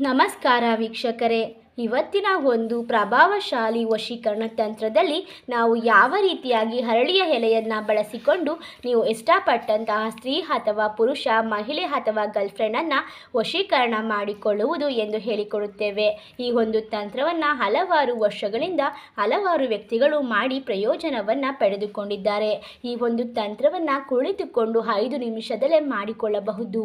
ನಮಸ್ಕಾರ ವೀಕ್ಷಕರೇ. ಇವತ್ತಿನ ಒಂದು ಪ್ರಭಾವಶಾಲಿ ವಶೀಕರಣ ತಂತ್ರದಲ್ಲಿ ನಾವು ಯಾವ ರೀತಿಯಾಗಿ ಹರಳಿಯ ಎಲೆಯನ್ನು ಬಳಸಿಕೊಂಡು ನೀವು ಇಷ್ಟಪಟ್ಟಂತಹ ಸ್ತ್ರೀ ಅಥವಾ ಪುರುಷ, ಮಹಿಳೆ ಅಥವಾ ಗರ್ಲ್ಫ್ರೆಂಡನ್ನು ವಶೀಕರಣ ಮಾಡಿಕೊಳ್ಳುವುದು ಎಂದು ಹೇಳಿಕೊಡುತ್ತೇವೆ. ಈ ಒಂದು ತಂತ್ರವನ್ನು ಹಲವಾರು ವರ್ಷಗಳಿಂದ ಹಲವಾರು ವ್ಯಕ್ತಿಗಳು ಮಾಡಿ ಪ್ರಯೋಜನವನ್ನು ಪಡೆದುಕೊಂಡಿದ್ದಾರೆ. ಈ ಒಂದು ತಂತ್ರವನ್ನು ಕುಳಿತುಕೊಂಡು ಐದು ನಿಮಿಷದಲ್ಲೇ ಮಾಡಿಕೊಳ್ಳಬಹುದು.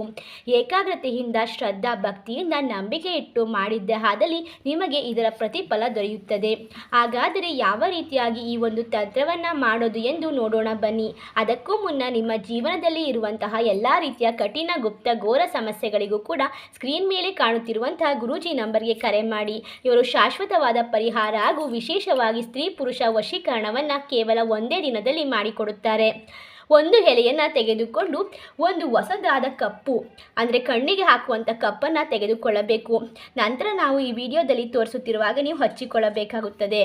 ಏಕಾಗ್ರತೆಯಿಂದ, ಶ್ರದ್ಧಾ ಭಕ್ತಿಯಿಂದ ನಂಬಿಕೆ ಇಟ್ಟು ಮಾಡಿದ್ದೇ ಆದಲ್ಲಿ ನಿಮಗೆ ಇದರ ಪ್ರತಿಫಲ ದೊರೆಯುತ್ತದೆ. ಹಾಗಾದರೆ ಯಾವ ರೀತಿಯಾಗಿ ಈ ಒಂದು ತಂತ್ರವನ್ನು ಮಾಡೋದು ಎಂದು ನೋಡೋಣ ಬನ್ನಿ. ಅದಕ್ಕೂ ಮುನ್ನ ನಿಮ್ಮ ಜೀವನದಲ್ಲಿ ಇರುವಂತಹ ಎಲ್ಲ ರೀತಿಯ ಕಠಿಣ ಗುಪ್ತ ಘೋರ ಸಮಸ್ಯೆಗಳಿಗೂ ಕೂಡ ಸ್ಕ್ರೀನ್ ಮೇಲೆ ಕಾಣುತ್ತಿರುವಂತಹ ಗುರೂಜಿ ನಂಬರ್ಗೆ ಕರೆ ಮಾಡಿ. ಇವರು ಶಾಶ್ವತವಾದ ಪರಿಹಾರ ಹಾಗೂ ವಿಶೇಷವಾಗಿ ಸ್ತ್ರೀ ಪುರುಷ ವಶೀಕರಣವನ್ನು ಕೇವಲ ಒಂದೇ ದಿನದಲ್ಲಿ ಮಾಡಿಕೊಡುತ್ತಾರೆ. ಒಂದು ಎಲೆಯನ್ನು ತೆಗೆದುಕೊಂಡು ಒಂದು ಹೊಸದಾದ ಕಪ್ಪು, ಅಂದರೆ ಕಣ್ಣಿಗೆ ಹಾಕುವಂಥ ಕಪ್ಪನ್ನು ತೆಗೆದುಕೊಳ್ಳಬೇಕು. ನಂತರ ನಾವು ಈ ವಿಡಿಯೋದಲ್ಲಿ ತೋರಿಸುತ್ತಿರುವಾಗ ನೀವು ಹಚ್ಚಿಕೊಳ್ಳಬೇಕಾಗುತ್ತದೆ.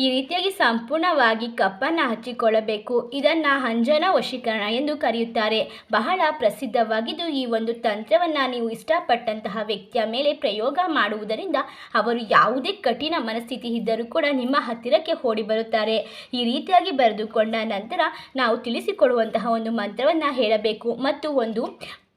ಈ ರೀತಿಯಾಗಿ ಸಂಪೂರ್ಣವಾಗಿ ಕಪ್ಪನ್ನು ಹಚ್ಚಿಕೊಳ್ಳಬೇಕು. ಇದನ್ನು ಅಂಜನ ವಶೀಕರಣ ಎಂದು ಕರೆಯುತ್ತಾರೆ. ಬಹಳ ಪ್ರಸಿದ್ಧವಾಗಿದ್ದು ಈ ಒಂದು ತಂತ್ರವನ್ನು ನೀವು ಇಷ್ಟಪಟ್ಟಂತಹ ವ್ಯಕ್ತಿಯ ಮೇಲೆ ಪ್ರಯೋಗ ಮಾಡುವುದರಿಂದ ಅವರು ಯಾವುದೇ ಕಠಿಣ ಮನಸ್ಥಿತಿ ಇದ್ದರೂ ಕೂಡ ನಿಮ್ಮ ಹತ್ತಿರಕ್ಕೆ ಓಡಿ ಬರುತ್ತಾರೆ. ಈ ರೀತಿಯಾಗಿ ಬರೆದುಕೊಂಡ ನಂತರ ನಾವು ತಿಳಿಸಿಕೊಡುವಂತಹ ಒಂದು ಮಂತ್ರವನ್ನು ಹೇಳಬೇಕು. ಮತ್ತು ಒಂದು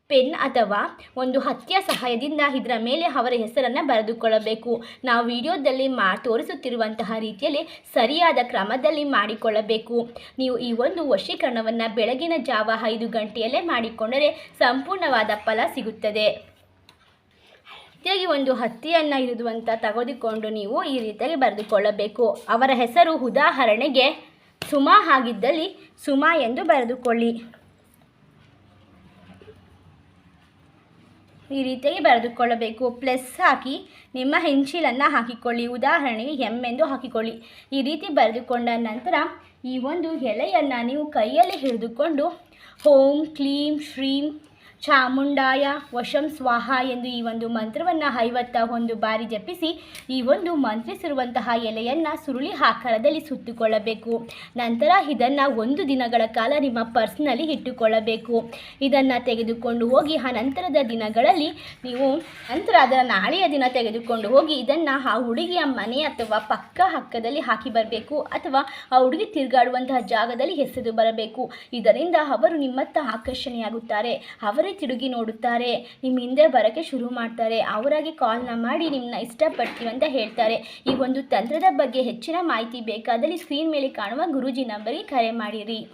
ಪೆನ್ ಅಥವಾ ಒಂದು ಹತ್ತಿಯ ಸಹಾಯದಿಂದ ಇದರ ಮೇಲೆ ಅವರ ಹೆಸರನ್ನು ಬರೆದುಕೊಳ್ಳಬೇಕು. ನಾವು ವಿಡಿಯೋದಲ್ಲಿ ಮಾ, ತೋರಿಸುತ್ತಿರುವಂತಹ ರೀತಿಯಲ್ಲಿ ಸರಿಯಾದ ಕ್ರಮದಲ್ಲಿ ಮಾಡಿಕೊಳ್ಳಬೇಕು. ನೀವು ಈ ಒಂದು ವಶೀಕರಣವನ್ನು ಬೆಳಗಿನ ಜಾವ ಐದು ಗಂಟೆಯಲ್ಲೇ ಮಾಡಿಕೊಂಡರೆ ಸಂಪೂರ್ಣವಾದ ಫಲ ಸಿಗುತ್ತದೆ. ರೀತಿಯಾಗಿ ಒಂದು ಹತ್ತಿಯನ್ನು ಇರುವಂಥ ತೆಗೆದುಕೊಂಡು ನೀವು ಈ ರೀತಿಯಲ್ಲಿ ಬರೆದುಕೊಳ್ಳಬೇಕು. ಅವರ ಹೆಸರು ಉದಾಹರಣೆಗೆ ಸುಮಾ ಆಗಿದ್ದಲ್ಲಿ ಸುಮಾ ಎಂದು ಬರೆದುಕೊಳ್ಳಿ. ಈ ರೀತಿಯಾಗಿ ಬರೆದುಕೊಳ್ಳಬೇಕು. ಪ್ಲಸ್ ಹಾಕಿ, ನಿಮ್ಮ ಹೆಂಚಿಲನ್ನು ಹಾಕಿಕೊಳ್ಳಿ. ಉದಾಹರಣೆಗೆ ಎಂ ಎಂದು ಹಾಕಿಕೊಳ್ಳಿ. ಈ ರೀತಿ ಬರೆದುಕೊಂಡ ನಂತರ ಈ ಒಂದು ಎಲೆಯನ್ನು ನೀವು ಕೈಯಲ್ಲಿ ಹಿಡಿದುಕೊಂಡು ಹೋಮ್ ಕ್ಲೀಮ್ ಶ್ರೀಂ ಚಾಮುಂಡಾಯ ವಶಂ ಸ್ವಾಹ ಎಂದು ಈ ಒಂದು ಮಂತ್ರವನ್ನು ಐವತ್ತ ಒಂದು ಬಾರಿ ಜಪಿಸಿ ಈ ಒಂದು ಮಂತ್ರಿಸಿರುವಂತಹ ಎಲೆಯನ್ನು ಸುರುಳಿ ಆಕಾರದಲ್ಲಿ ಸುತ್ತಿಕೊಳ್ಳಬೇಕು. ನಂತರ ಇದನ್ನು ಒಂದು ದಿನಗಳ ಕಾಲ ನಿಮ್ಮ ಪರ್ಸ್ನಲ್ಲಿ ಇಟ್ಟುಕೊಳ್ಳಬೇಕು. ಇದನ್ನು ತೆಗೆದುಕೊಂಡು ಹೋಗಿ ಆ ನಂತರದ ದಿನಗಳಲ್ಲಿ ನೀವು ನಂತರ ಅದರ ನಾಳೆಯ ದಿನ ತೆಗೆದುಕೊಂಡು ಹೋಗಿ ಇದನ್ನು ಆ ಹುಡುಗಿಯ ಮನೆ ಅಥವಾ ಪಕ್ಕ ಹಕ್ಕದಲ್ಲಿ ಹಾಕಿ ಬರಬೇಕು ಅಥವಾ ಆ ಹುಡುಗಿ ತಿರುಗಾಡುವಂತಹ ಜಾಗದಲ್ಲಿ ಎಸೆದು ಬರಬೇಕು. ಇದರಿಂದ ಅವರು ನಿಮ್ಮತ್ತ ಆಕರ್ಷಣೆಯಾಗುತ್ತಾರೆ. ಅವರೇ ತಿರುಗಿ ನೋಡುತ್ತಾರೆ. ನಿಮ್ಮ ಹಿಂದೆ ಬರೋಕ್ಕೆ ಶುರು ಮಾಡ್ತಾರೆ. ಅವರಾಗಿ ಕಾಲ್ನ ಮಾಡಿ ನಿಮ್ಮನ್ನ ಅಂತ ಹೇಳ್ತಾರೆ. ಈ ಒಂದು ತಂತ್ರದ ಬಗ್ಗೆ ಹೆಚ್ಚಿನ ಮಾಹಿತಿ ಬೇಕಾದಲ್ಲಿ ಸ್ಕ್ರೀನ್ ಮೇಲೆ ಕಾಣುವ ಗುರೂಜಿ ನಂಬರಿಗೆ ಕರೆ ಮಾಡಿರಿ.